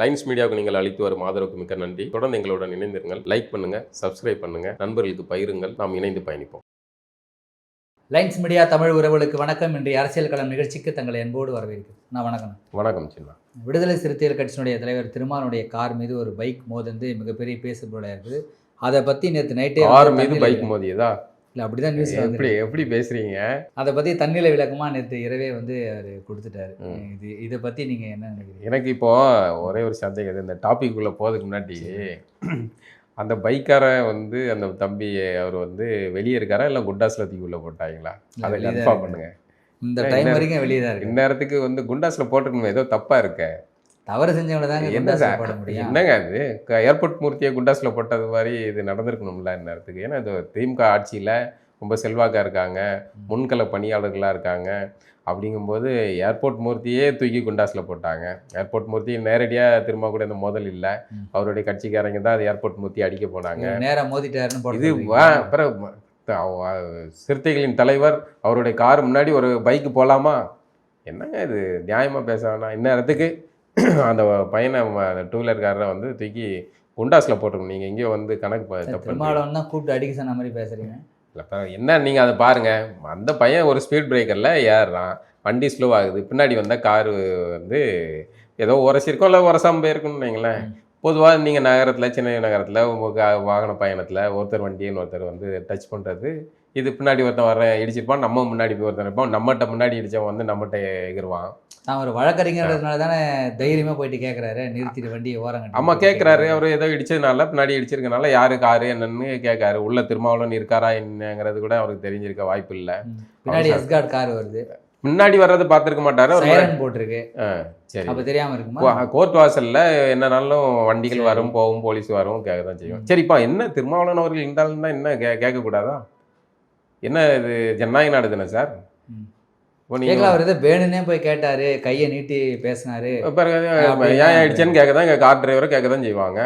Lines மீடியாவுக்கு நீங்கள் அளித்து வரும் ஆதரவுக்கு மிக்க நன்றி. தொடர்ந்து எங்களுடன் இணைந்திருங்கள். லைக் பண்ணுங்க சப்ஸ்கிரைப் பண்ணுங்க. நண்பர்களுக்கு பகிருங்கள். நாம் இணைந்து பயணிப்போம். லைன்ஸ் மீடியா தமிழ் உறவுகளுக்கு வணக்கம். இன்றைய அரசியல் களம் நிகழ்ச்சிக்கு தங்களை அன்போடு வரவேற்கிறேன். நான் வணக்கம். வணக்கம் சின்ன. விடுதலை சிறுத்தைகள் கட்சியினுடைய தலைவர் திருமானுடைய கார் மீது ஒரு பைக் மோதந்து மிகப்பெரிய பேசுபொருளாக இருக்குது. அதை பற்றி நேற்று நைட்டே கார் மீது பைக் மோதியதா? இல்லை அப்படிதான் நியூஸ் எப்படி எப்படி பேசுறீங்க? அதை பற்றி தண்ணில விளக்கமா நேற்று இரவே வந்து அவர் கொடுத்துட்டாரு. இது இதை பற்றி நீங்கள் என்ன எனக்கு இப்போ ஒரே ஒரு சந்தேகம். இந்த டாபிக் உள்ள போறதுக்கு முன்னாடி அந்த பைக்கார வந்து அந்த தம்பி அவர் வந்து வெளியே இருக்காரா? இல்லை குண்டாஸ்ல தூக்கி உள்ள போட்டாங்களா? அதை தான் கன்ஃபார்ம் இருக்காரு. பண்ணுங்க இந்த டைம் வரைக்கும் வெளியே தான் இருக்கு இந்நேரத்துக்கு வந்து குண்டாஸ்ல போட்டுக்கணும் ஏதோ தப்பா இருக்க. தவறு செஞ்சவங்க தாங்க குண்டாஸ்ல போட முடியும். என்னங்க அது? ஏர்போர்ட் மூர்த்தியை குண்டாஸ்ல போட்டது மாதிரி இது நடந்திருக்கணும்ல இந்நேரத்துக்கு ஏன்னா இது திமுக ஆட்சியில ரொம்ப செல்வாக்கா இருக்காங்க முன்கள பணியாளர்களா இருக்காங்க. அப்படிங்கும்போது ஏர்போர்ட் மூர்த்தியே தூக்கி குண்டாஸ்ல போட்டாங்க. ஏர்போர்ட் மூர்த்தி நேரடியா திரும்ப கூட இந்த மோதல் இல்ல. அவருடைய கட்சிக்காரங்க தான் அது ஏர்போர்ட் மூர்த்தி அடிக்க போனாங்க. இவர் நேரா மோதிட்டாருன்னு இது அப்புறம் சிறுத்தைகளின் தலைவர் அவருடைய கார் முன்னாடி ஒரு பைக் போலாமா? என்னங்க இது? நியாயமா பேச வேணாம். இந்நேரத்துக்கு அந்த பையனை டூ வீலர் காரரை வந்து தூக்கி குண்டாஸ்ல போட்டுருக்கணும் நீங்க எங்கேயோ வந்து கணக்கு தப்பு தான் கூப்பிட்டு அடிக்க சொன்ன மாதிரி பேசுறீங்க. இல்ல, என்ன நீங்க அதை பாருங்க. அந்த பையன் ஒரு ஸ்பீட் பிரேக்கர்ல ஏறுறான். வண்டி ஸ்லோ ஆகுது. பின்னாடி வந்த காரு வந்து ஏதோ உரசிருக்கோம் இல்லை உரசாம போயிருக்குன்னு வைங்களேன். பொதுவாக நீங்கள் நகரத்தில் சின்ன நகரத்தில் உங்கள் வாகன பயணத்தில் ஒருத்தர் வண்டியை ஒருத்தர் வந்து டச் பண்ணுறது இது பின்னாடி ஒருத்தன் வர இடிச்சிருப்பான் நம்ம முன்னாடி போய் ஒருத்தன் இருப்பான். நம்மகிட்ட முன்னாடி இடிச்சவன் வந்து நம்மகிட்ட எகிருவான். நான் ஒரு வழக்கறிஞர்ன்றதுனால தானே தைரியமா போயிட்டு கேட்கறாரு நிறுத்திட்டு வண்டியை ஓரம் கட்டி. ஆமா கேட்குறாரு அவர் ஏதோ இடிச்சதுனால பின்னாடி இடிச்சிருக்கனால யாரு காரு என்னன்னு கேட்காரு உள்ள திருமாவளவன் இருக்காரா என்னங்கிறது கூட அவருக்கு தெரிஞ்சிருக்க வாய்ப்பு இல்லை. பின்னாடி எஸ்கார்ட் கார் வருது. முன்னாடி வர்றது பார்த்துருக்க மாட்டாரு. சைரன் போட்டிருக்கு. சரி. அப்ப தெரியாம இருக்குமா? கோர்ட் வாசல்ல என்னனாலும் வண்டிகள் வரும் போகும் போலீஸ் வரும் கேட்க தான் செய்யும் சரிப்பா என்ன திருமாவளவன் அவர்கள் இருந்தாலும் தான் என்ன கே கேட்கக்கூடாதா என்ன இது ஜனநாயக நாடு தானே சார்? அவர் ஏதோ வேணும்னே போய் கேட்டாரு கையை நீட்டி பேசினாரு. ஏன் ஆயிடுச்சேன்னு கேட்க தான் கார் டிரைவரை கேட்க தான் செய்வாங்க.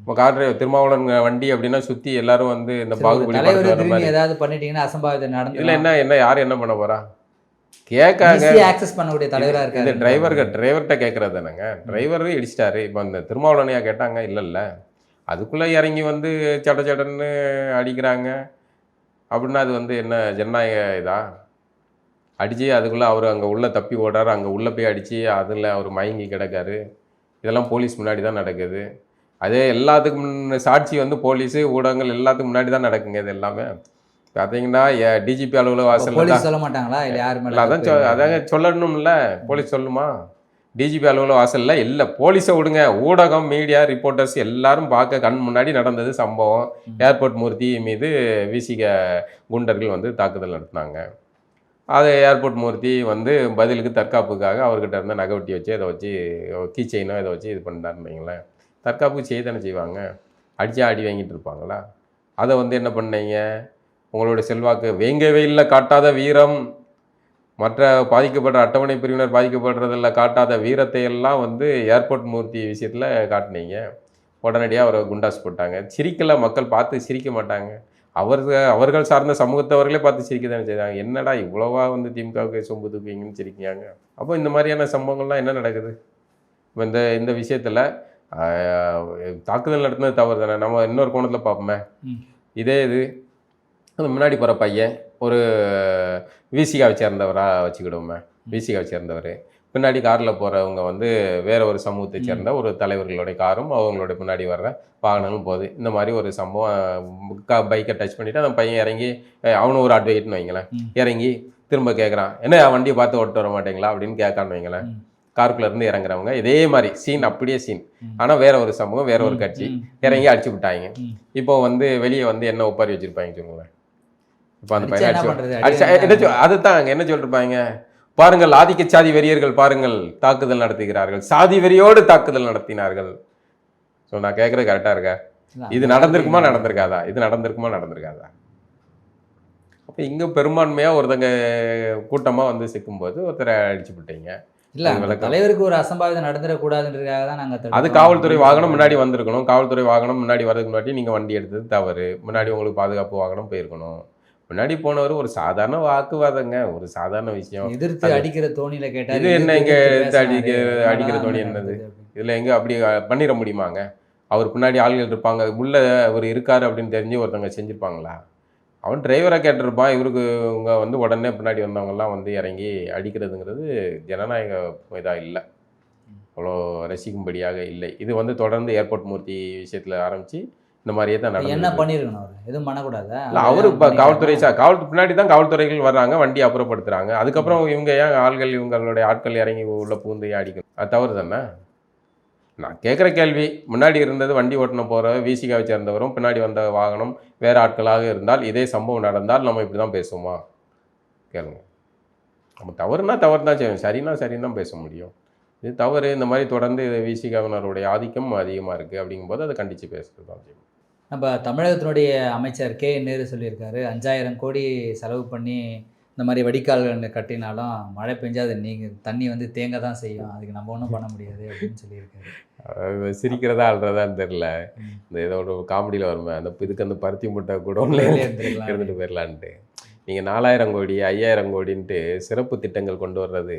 இப்போ கார் டிரைவர் திருமாவளவன் வண்டி அப்படின்னா சுற்றி எல்லாரும் வந்து இந்த பாகுபலி ஏதாவது பண்ணிட்டீங்கன்னா அசம்பாவிதம் இல்லை நடந்து என்ன என்ன யார் என்ன பண்ண போறா? கேட்காங்க ஆக்சஸ் பண்ணக்கூடிய தலைவரா இந்த இருக்காரு. டிரைவருக்கு டிரைவர்கிட்ட கேட்கறது தானேங்க. டிரைவர் இடிச்சிட்டாரு. இப்போ அந்த திருமாவளவனையா கேட்டாங்க இல்லைல்ல. அதுக்குள்ளே இறங்கி வந்து சட சடன்னு அடிக்கிறாங்க. அப்படின்னா அது வந்து என்ன ஜனநாயக இதா? அடிச்சு அதுக்குள்ளே அவர் அங்கே உள்ளே தப்பி ஓடுறாரு. அங்கே உள்ளே போய் அடித்து அதில் அவர் மயங்கி கிடக்காரு. இதெல்லாம் போலீஸ் முன்னாடி தான் நடக்குது. அதே எல்லாத்துக்கும் சாட்சி வந்து போலீஸு ஊடகங்கள் எல்லாத்துக்கும் முன்னாடி தான் நடக்குங்க இது எல்லாமே. பார்த்தீங்கன்னா டிஜிபி அலுவலக போலீஸ் சொல்ல மாட்டாங்களா? இல்ல யாரு இல்ல, அதான் சொ- அதாங்க சொல்லணும்ல. போலீஸ் சொல்லுமா? டிஜிபி அலுவலக வாசல்ல இல்ல போலீஸை விடுங்க. ஊடகம் மீடியா ரிப்போர்ட்டர்ஸ் எல்லாரும் பார்க்க கண் முன்னாடி நடந்தது சம்பவம். ஏர்போர்ட் மூர்த்தி மீது விசிக குண்டர்கள் வந்து தாக்குதல் நடத்தினாங்க. அது ஏர்போர்ட் மூர்த்தி வந்து பதிலுக்கு தற்காப்புக்காக அவர்கிட்ட இருந்த நகைவட்டி வச்சு அதை வச்சு கீ செயினோ இதை வச்சு இது பண்ணாருன்னு வைங்களேன். தற்காப்புக்கு செய்ய தானே செய்வாங்க. அடிச்சா அடி வாங்கிட்டு இருப்பாங்களா? அதை வந்து என்ன பண்ணீங்க? உங்களுடைய செல்வாக்கு வேங்க வெயிலில் காட்டாத வீரம். மற்ற பாதிக்கப்பட்ட அட்டவணை பிரிவினர் பாதிக்கப்படுறதில் காட்டாத வீரத்தை எல்லாம் வந்து ஏர்போர்ட் மூர்த்தி விஷயத்தில் காட்டினீங்க. உடனடியாக அவரை குண்டாஸ் போட்டாங்க. சிரிக்கல மக்கள் பார்த்து சிரிக்க மாட்டாங்க. அவர்கள் அவர்கள் சார்ந்த சமூகத்தவர்களே பார்த்து சிரிக்க தானே செய்தாங்க. என்னடா இவ்வளவா வந்து திமுகவுக்கு சொம்பு தூக்குவீங்கன்னு சிரிக்கிறாங்க. அப்போ இந்த மாதிரியான சம்பவங்கள்லாம் என்ன நடக்குது? இப்போ இந்த இந்த விஷயத்தில் தாக்குதல் நடத்தினது தவறு தானே நம்ம இன்னொரு கோணத்தில் பார்ப்போமே. இதே இது அந்த முன்னாடி போகிற பையன் ஒரு விசிகாவை சேர்ந்தவராக வச்சுக்கிடுவோமே. விசிகாவை சேர்ந்தவர். பின்னாடி காரில் போகிறவங்க வந்து வேற ஒரு சமூகத்தை. சேர்ந்த ஒரு தலைவர்களுடைய காரும் அவங்களுடைய பின்னாடி வர்ற வாகனங்களும் போகுது. இந்த மாதிரி ஒரு சம்பவம் பைக்கை டச் பண்ணிவிட்டு அந்த பையன் இறங்கி அவனும் ஒரு அட்வொகேட்னு வைங்களேன். இறங்கி திரும்ப கேட்குறான் என்ன வண்டியை பார்த்து ஓட்டு வர மாட்டீங்களா? அப்படின்னு கேட்கான்னு வைங்களேன். ம். காருக்குள்ள இருந்து இறங்குறவங்க இதே மாதிரி சீன் அப்படியே சீன். ஆனால் வேற ஒரு சமூகம் வேற ஒரு கட்சி இறங்கி அடிச்சு விட்டாங்க. இப்போ வந்து வெளியே வந்து என்ன ஒப்பாரி வச்சிருப்பாங்க சொல்லுங்க இப்போ அந்த பையன் அதுதான் என்ன சொல்லிருப்பாங்க? பாருங்கள் ஆதிக்க சாதி வெறியர்கள் பாருங்கள் தாக்குதல் நடத்துகிறார்கள். சாதி வெறியோடு தாக்குதல் நடத்தினார்கள். ஸோ நான் கேட்குறது கரெக்டாக இருக்கா? இது நடந்திருக்குமா நடந்திருக்காதா? இது நடந்திருக்குமா நடந்திருக்காதா? அப்போ இங்கே பெரும்பான்மையாக ஒருத்தங்க கூட்டமாக வந்து சிக்கும்போது ஒருத்தரை அடிச்சு விட்டீங்க இல்ல. தலைவருக்கு ஒரு அசம்பாவிதம் நடந்துடக்கூடாதுன்றதுக்காக தான் நாங்க அது. காவல்துறை வாகனம் முன்னாடி வந்திருக்கணும். காவல்துறை வாகனம் முன்னாடி வரதுக்கு முன்னாடி நீங்கள் வண்டி எடுத்தது தவறு. முன்னாடி உங்களுக்கு பாதுகாப்பு வாகனம் போயிருக்கணும். முன்னாடி போனவர் ஒரு சாதாரண வாக்குவாதங்க ஒரு சாதாரண விஷயம். எதிர்த்து அடிக்கிற தோணியில கேட்டா இது என்ன இங்க பேசினாரு. அடிக்க- அடிக்கிற தோணி என்னது? இதில் எங்கே அப்படி பண்ணிட முடியுமாங்க? அவர் பின்னாடி ஆள்கள் இருப்பாங்க உள்ள அவர் இருக்காரு அப்படின்னு தெரிஞ்சு ஒருத்தவங்க செஞ்சுருப்பாங்களா? அவன் டிரைவரை கேட்டிருப்பான் இவருக்கு இவங்க வந்து உடனே பின்னாடி வந்தவங்கெல்லாம் வந்து இறங்கி அடிக்கிறதுங்கிறது ஜனநாயக இதாக இல்லை. அவ்வளோ ரசிக்கும்படியாக இல்லை. இது வந்து தொடர்ந்து ஏர்போர்ட் மூர்த்தி விஷயத்தில் ஆரம்பித்து இந்த மாதிரியே தான் என்ன நடந்தது. பண்ணிருக்கணும் அவர்? எதுவும் பண்ணக்கூடாதா? இல்லை அவர் இப்போ காவல்துறை சார் காவல் பின்னாடி தான் காவல்துறைகள் வர்றாங்க வண்டி அப்புறப்படுத்துறாங்க. அதுக்கப்புறம் இவங்க ஏன் ஆள்கள் இவங்களுடைய ஆட்கள் இறங்கி உள்ள பூந்து அடிக்கணும்? அது தவறு தானே நான் கேட்குற கேள்வி. முன்னாடி இருந்தது வண்டி ஓட்டின போகிற விசிகாவை சேர்ந்தவரும் பின்னாடி வந்த வாகனம் வேறு ஆட்களாக இருந்தால் இதே சம்பவம் நடந்தால் நம்ம இப்படி தான் பேசுவோமா? கேளுங்க. நம்ம தவறுனா தவறு தான் செய்வோம். சரினா சரின்னு தான் பேச முடியும். இது தவறு. இந்த மாதிரி தொடர்ந்து விசிகாவினருடைய ஆதிக்கம் அதிகமாக இருக்குது அப்படிங்கும்போது அதை கண்டித்து பேசுறது தான் செய்யும் நம்ம தமிழகத்தினுடைய அமைச்சர் கே. நேரு சொல்லியிருக்காரு அஞ்சாயிரம் கோடி செலவு பண்ணி இந்த மாதிரி வடிகால்கள் கட்டினாலும் மழை பெஞ்சா அது நீங்க தண்ணி வந்து தேங்க தான் செய்யும். அதுக்கு நம்ம ஒன்றும் பண்ண முடியாது அப்படின்னு சொல்லியிருக்காரு. சிரிக்கிறதா அழுறதான்னு தெரில. இந்த ஏதோ ஒரு காமெடியில் வருமே அந்த இதுக்கு அந்த பருத்தி முட்டை கூட. இருந்துட்டு போயிடலான்ட்டு நீங்கள் நாலாயிரம் கோடி ஐயாயிரம் கோடின்ட்டு சிறப்பு திட்டங்கள் கொண்டு வர்றது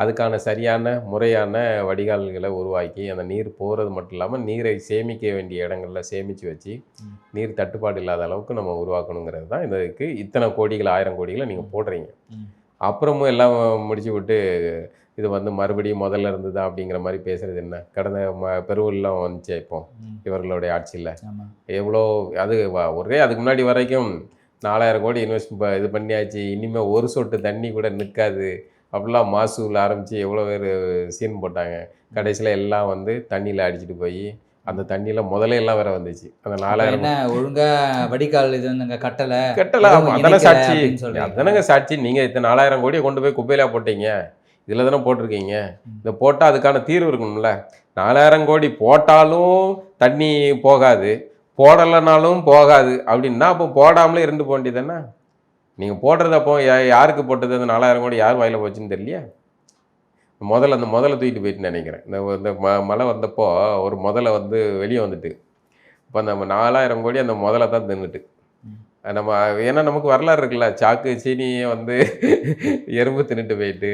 அதுக்கான சரியான முறையான வடிகால்களை உருவாக்கி அந்த நீர் போகிறது மட்டும் இல்லாமல் நீரை சேமிக்க வேண்டிய இடங்கள்ல சேமித்து வச்சு. நீர் தட்டுப்பாடு இல்லாத அளவுக்கு நம்ம உருவாக்கணுங்கிறது தான் இதுக்கு இத்தனை கோடிகள் ஆயிரம் கோடிகளை நீங்கள் போடுறீங்க. அப்புறமும் எல்லாம் முடிச்சு விட்டு இது வந்து மறுபடியும் முதல்ல இருந்ததா அப்படிங்கிற மாதிரி பேசுறது என்ன கடந்த ம பெருவெல்லாம் வந்துச்சு இப்போ. இவர்களுடைய ஆட்சியில் எவ்வளோ அது ஒரே அதுக்கு முன்னாடி வரைக்கும் நாலாயிரம் கோடி இன்வெஸ்ட் இது பண்ணியாச்சு. இனிமேல் ஒரு சொட்டு தண்ணி கூட நிற்காது அப்படிலாம் மாசூல் ஆரம்பித்து எவ்வளோ பேர் சீன் போட்டாங்க. கடைசியில் எல்லாம் வந்து தண்ணியில் அடிச்சிட்டு போய் அந்த தண்ணியில் முதல்ல எல்லாம் வேற வந்துச்சு. அந்த நாலாயிரம் ஒழுங்கா வடிகால் இது வந்து கட்டல? கட்டல அதானே இணைக்கல சாட்சி. அதானங்க சாட்சி. நீங்கள் இத்தனை நாலாயிரம் கோடியை கொண்டு போய் குப்பையில போட்டீங்க. இதில் தானே போட்டிருக்கீங்க. இதை போட்டால் அதுக்கான தீர்வு இருக்கணும்ல. நாலாயிரம் கோடி போட்டாலும் தண்ணி போகாது. போடலைனாலும் போகாது. அப்படின்னா அப்போ போடாமலே இருந்து போக வேண்டியதானே நீங்கள் போடுறது அப்போ யாருக்கு போட்டது? அந்த நாலாயிரம் கோடி யார் வாயில் போச்சுன்னு தெரியலையா? முதல்ல அந்த முதல்ல தூக்கிட்டு போயிட்டு நினைக்கிறேன். இந்த இந்த ம மழை வந்தப்போ ஒரு முதல்ல வந்து வெளியே வந்துட்டு இப்போ அந்த நாலாயிரம் கோடி அந்த முதல்ல தான் தின்னுட்டு. நம்ம ஏன்னா நமக்கு வரலாறு இருக்குல்ல. சாக்கு சீனியை வந்து எறும்பு தின்னுட்டு போயிட்டு.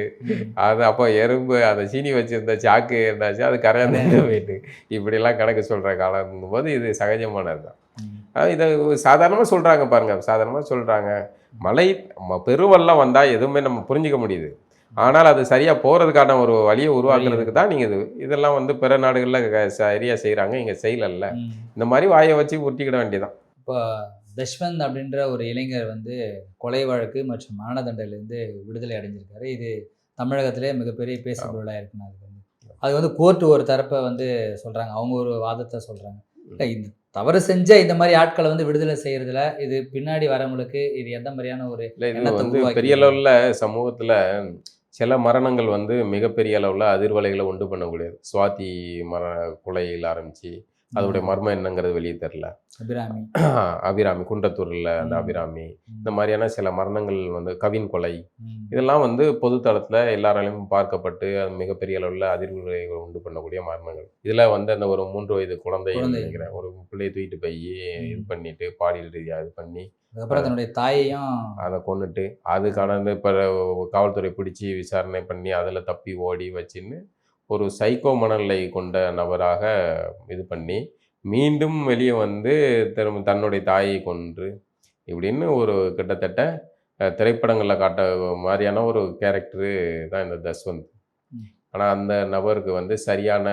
அது அப்போ எறும்பு அந்த சீனி வச்சிருந்த சாக்கு என்னாச்சு அது கரையாந்து போயிட்டு. இப்படிலாம் கணக்கு சொல்கிற காலங்கும் போது இது சகஜமானது தான். இதை சாதாரணமாக சொல்கிறாங்க பாருங்க. சாதாரணமாக சொல்கிறாங்க மழை ம- பெருவெள்ளம் வந்தால் எதுவுமே நம்ம புரிஞ்சிக்க முடியுது. ஆனால் அது சரியாக போகிறதுக்கான ஒரு வழியை உருவாக்குறதுக்கு தான் நீங்கள் இது இதெல்லாம் வந்து பிற நாடுகளில் சரியாக செய்கிறாங்க இங்கே செய்யலல்ல. இந்த மாதிரி வாயை வச்சு உருட்டிக்கிட வேண்டியதான் இப்போ தஷ்வந்த் அப்படின்ற ஒரு இளைஞர் வந்து கொலை வழக்கு மற்றும் மரண தண்டனையிலேருந்து விடுதலை அடைஞ்சிருக்காரு. இது தமிழகத்திலே மிகப்பெரிய பேசுபொருளாக இருக்குன்னு வந்து. அது வந்து கோர்ட் ஒரு தரப்பை வந்து சொல்கிறாங்க அவங்க ஒரு வாதத்தை சொல்கிறாங்க இல்லை இந்த தவறு செஞ்ச இந்த மாதிரி ஆட்களை வந்து விடுதலை செய்யறதுல இது பின்னாடி வரவங்களுக்கு இது எந்த மாதிரியான ஒரு வந்து பெரிய அளவில் சமூகத்தில் சில மரணங்கள் வந்து மிகப்பெரிய அளவில் அதிர்வலைகளை உண்டு பண்ணக்கூடியது. சுவாதி மர கொலையில் ஆரம்பித்து அதோடைய மர்மம் என்னங்கிறது வெளியே தெரில அபிராமி அபிராமி குன்றத்தூரில் அந்த. அபிராமி. இந்த மாதிரியான சில மரணங்கள் வந்து கவின் கொலை. இதெல்லாம் வந்து பொதுத்தளத்தில் எல்லாராலையும் பார்க்கப்பட்டு அது மிகப்பெரிய அளவில் அதிர்வுகளை உண்டு பண்ணக்கூடிய மரணங்கள் இதில் வந்து அந்த ஒரு மூன்று வயது குழந்தை. நினைக்கிறேன் ஒரு பிள்ளையை தூக்கிட்டு போய் இது பண்ணிட்டு பாலியல் ரீதியாக இது பண்ணி அதுக்கப்புறம் தன்னுடைய தாயையும் அதை கொண்டுட்டு அதுக்கான இந்த இப்போ காவல்துறை பிடிச்சி விசாரணை பண்ணி அதில் தப்பி ஓடி வச்சுன்னு ஒரு சைக்கோ மனநிலை கொண்ட நபராக இது பண்ணி மீண்டும் வெளியே வந்து திரும்ப தன்னுடைய தாயை கொன்று இப்படின்னு ஒரு கிட்டத்தட்ட திரைப்படங்களில் காட்ட மாதிரியான ஒரு கேரக்டரு தான் இந்த தஸ்வந்த். ஆனால் அந்த நபருக்கு வந்து சரியான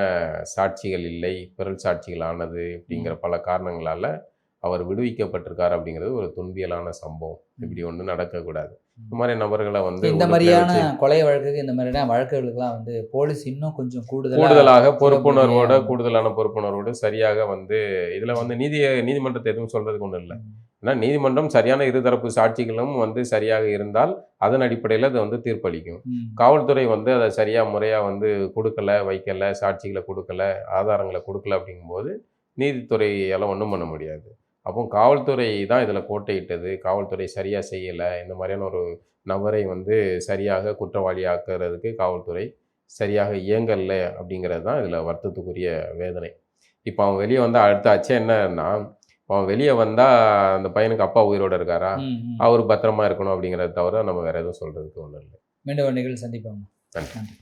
சாட்சிகள் இல்லை பிறல் சாட்சிகள் ஆனது அப்படிங்கிற பல காரணங்களால் அவர் விடுவிக்கப்பட்டிருக்கார் அப்படிங்கிறது ஒரு துன்பியலான சம்பவம். இப்படி ஒன்று நடக்கக்கூடாது. இந்த மாதிரி நபர்களை வந்து இந்த மாதிரியான கொலை வழக்குக்கு இந்த மாதிரியான வழக்குகளுக்கெல்லாம் வந்து போலீஸ் இன்னும் கொஞ்சம் கூடுதலா கூடுதலாக பொறுப்புணர்வோட கூடுதலான பொறுப்புணர்வோடு சரியாக வந்து இதுல வந்து நீதி நீதிமன்றத்தை எதுவும் சொல்றதுக்கு ஒன்றும் இல்லை. ஏன்னா நீதிமன்றம் சரியான இருதரப்பு சாட்சிகளும் வந்து சரியாக இருந்தால் அதன் அடிப்படையில் அது வந்து தீர்ப்பளிக்கும். காவல்துறை வந்து அதை சரியா முறையா வந்து கொடுக்கல வைக்கல சாட்சிகளை கொடுக்கல ஆதாரங்களை கொடுக்கல அப்படிங்கும்போது நீதித்துறையால ஒன்றும் பண்ண முடியாது. அப்போ காவல்துறை தான் இதில் கோட்டையிட்டது. காவல்துறை சரியாக செய்யலை. இந்த மாதிரியான ஒரு நபரை வந்து சரியாக குற்றவாளியாக்குறதுக்கு காவல்துறை சரியாக இயங்கலை அப்படிங்கிறது தான் இதில் வருத்தத்துக்குரிய வேதனை. இப்போ அவன் வெளியே வந்து அடுத்த அச்சம் என்னன்னா அவன் வெளியே வந்தால் அந்த பையனுக்கு அப்பா உயிரோட இருக்காரா. அவர் பத்திரமா இருக்கணும் அப்படிங்கிறத தவிர நம்ம வேற எதுவும் சொல்றதுக்கு ஒன்றும் இல்லை. மீண்டும் சந்திப்போம். நன்றி. நன்றி.